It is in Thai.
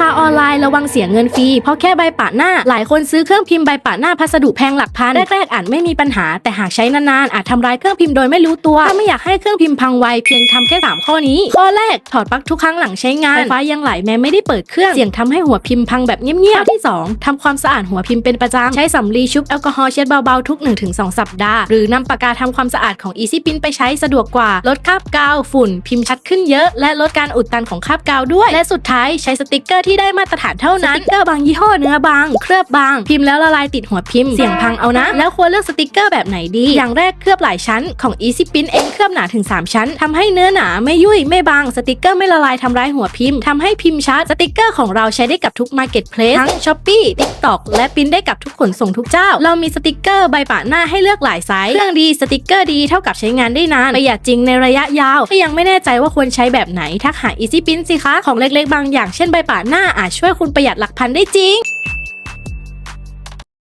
ค้าออนไลน์ระวังเสียเงินฟรีเพราะแค่ใบปะหน้า หลายคนซื้อเครื่องพิมพ์ใบปะหน้าพัสดุแพงหลักพันแรกๆอาจไม่มีปัญหา แต่หากใช้นานๆอาจทำลายเครื่องพิมพ์โดยไม่รู้ตัว ถ้าไม่อยากให้เครื่องพิมพ์พังไวเพียงทำแค่สามข้อนี้ ข้อแรกถอดปลั๊กทุกครั้งหลังใช้งานไฟฟ้ายังไหลแม้ไม่ได้เปิดเครื่องเสี่ยงทำให้หัวพิมพ์พังแบบเงียบๆข้อที่สองทำความสะอาดหัวพิมพ์เป็นประจำใช้สำลีชุบแอลกอฮอล์เช็ดเบาๆทุก 1-2 สัปดาห์หรือนำปากกาทำความสะอาดของ Easy Print ไปใช้สะดวกกว่าลดคราบกาวฝุ่น พิมพ์ชัดขึ้นเยอะ และลดการอุดตันของคราบกาวด้วย และสุดท้ายใช้สติกเกอร์ที่ได้มาตรฐานเท่านั้นสติกเกอร์บางยี่ห้อเนื้อบาง เคลือบบาง พิมพ์แล้วละลายติดหัวพิมพ์เสี่ยงพังเอานะ แล้วควรเลือกสติกเกอร์แบบไหนดี อย่างแรกเคลือบหลายชั้นของ Easy Print เองเคลือบหนาถึง 3 ชั้นทำให้เนื้อหนาไม่ยุ่ยไม่บางสติกเกอร์ไม่ละลายทำร้ายหัวพิมพ์ทำให้พิมพ์ชัดสติกเกอร์ของเราใช้ได้กับทุก Marketplace ทั้ง Shopee TikTok และปริ้นได้กับทุกขนส่งทุกเจ้า เรามีสติกเกอร์ใบปะหน้าให้เลือกหลายไซส์เครื่องดีสติกเกอร์ดีเท่ากับใช้งานได้นานประหยัดจริงในระยะยาวถ้ายังไม่แน่ใจว่าควรใช้แบบไหนทักหา Easy Print สิคะของเล็กๆ บางอย่างเช่นใบปะหน้าอาจช่วยคุณประหยัดหลักพันได้จริง